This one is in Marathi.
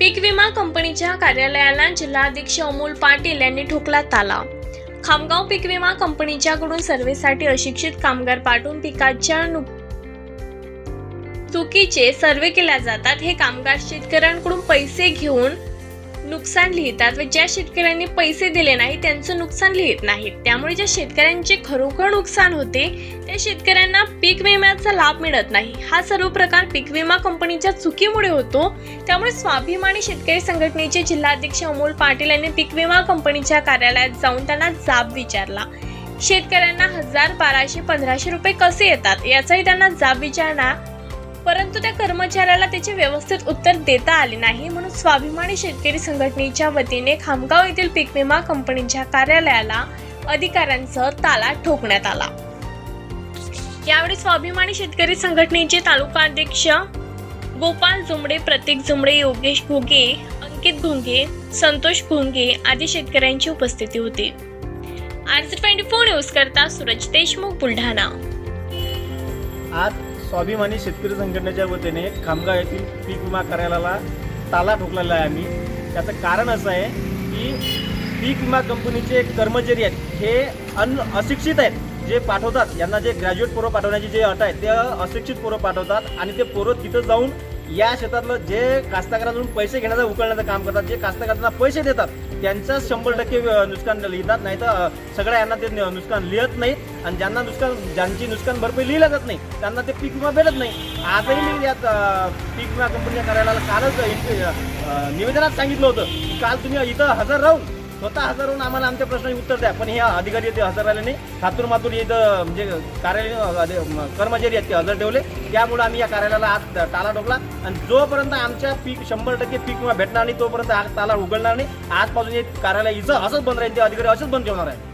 पीक विमा कंपनीच्या कार्यालयाला जिल्हाध्यक्ष अमोल पाटील यांनी ठोकला ताला. खामगाव पीक विमा कंपनीच्याकडून सर्व्हेसाठी अशिक्षित कामगार पाठवून पिकाच्या नु चुकीचे सर्वे केल्या जातात. हे कामगार शेतकऱ्यांकडून पैसे घेऊन नुकसान लिहितात व ज्या शेतकऱ्यांनी पैसे दिले नाही त्यांचं नुकसान लिहित नाहीत. त्यामुळे ज्या शेतकऱ्यांचे खरोखर नुकसान होते त्या शेतकऱ्यांना पीक विम्याचा लाभ मिळत नाही. हा सर्व प्रकार पीक विमा कंपनीच्या चुकीमुळे होतो. त्यामुळे स्वाभिमानी शेतकरी संघटनेचे जिल्हाध्यक्ष अमोल पाटील यांनी पीक विमा कंपनीच्या कार्यालयात जाऊन त्यांना जाब विचारला. शेतकऱ्यांना हजार बाराशे पंधराशे रुपये कसे येतात? याचाही त्यांना जाब विचारणार परंतु त्या कर्मचाऱ्याला त्याचे व्यवस्थित उत्तर देता आले नाही म्हणून स्वाभिमानी शेतकरी संघटनेच्या वतीने खामगाव येथील पीक विमा कंपनीच्या कार्यालयाला अधिकाऱ्यांसह ताला ठोकण्यात आला. यावेळी स्वाभिमानी शेतकरी संघटनेचे तालुका अध्यक्ष गोपाल जुमडे प्रतीक जुमडे योगेश घुगे अंकित घुंगे संतोष घुंगे आदी शेतकऱ्यांची उपस्थिती होती. आज ट्वेंटी फोर न्यूज करता सूरज देशमुख बुलढाणा. आज स्वाभिमानी शेतकरी संघटनेच्या वतीने खामगाव येथील पीक विमा कार्यालयाला ताला ठोकलेला आहे आम्ही. त्याचं कारण असं आहे की पीक विमा कंपनीचे कर्मचारी आहेत हे अन अशिक्षित आहेत जे पाठवतात. यांना जे ग्रॅज्युएट पोरं पाठवण्याची जे अट आहे ते अशिक्षित पोरं पाठवतात आणि ते पोरं तिथं जाऊन या शेतातलं जे कास्तकारातून पैसे घेण्याचं उकळण्याचं काम करतात जे कास्तकारांना पैसे देतात त्यांचं शंभर टक्के नुकसान लिहितात नाही तर सगळ्या यांना ते नुकसान लिहत नाहीत आणि ज्यांना नुकसान ज्यांची नुकसान भरपाई लिहिलं जात नाही त्यांना ते पीक विमा भेटत नाही. आजही मी यात पीक विमा कंपनीच्या कार्यालयाला कालच निवेदनात सांगितलं होतं काल तुम्ही इथं हजर राहून स्वतः हजर होऊन आम्हाला आमच्या प्रश्नाची उत्तर द्या. पण हे अधिकारी येते हजर राहिले नाही हातूर मातूर इथं म्हणजे कार्यालय कर्मचारी आहेत ते हजर ठेवले. त्यामुळे आम्ही या कार्यालयाला आज टाला ठोकला. आणि जोपर्यंत आमच्या पीक शंभर टक्के पीक किंवा भेटणार नाही तोपर्यंत हा ताला उघडणार नाही. आजपासून हे कार्यालय इथं असंच बंद राहील ते अधिकारी असंच बंद ठेवणार आहे